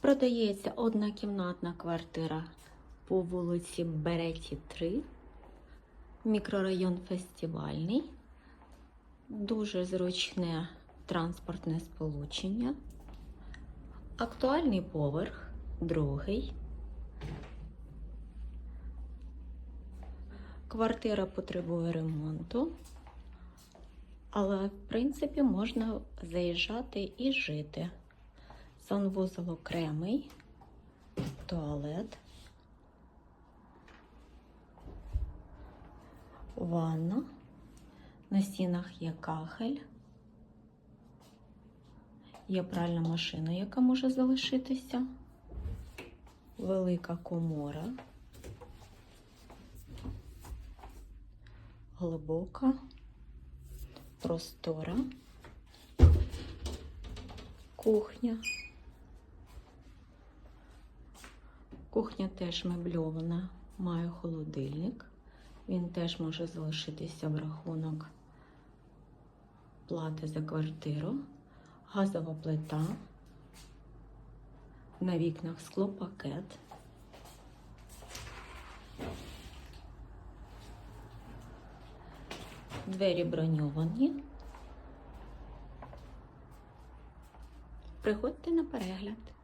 Продається однокімнатна квартира по вулиці Береті 3, мікрорайон Фестивальний. Дуже зручне транспортне сполучення. Актуальний поверх, другий. Квартира потребує ремонту, але в принципі можна заїжджати і жити. Санвузол окремий, туалет, ванна, на стінах є кахель, є пральна машина, яка може залишитися, велика комора, глибока, простора, кухня. Кухня теж мебльована, має холодильник. Він теж може залишитися в рахунок плати за квартиру, газова плита, на вікнах склопакет. Двері броньовані. Приходьте на перегляд.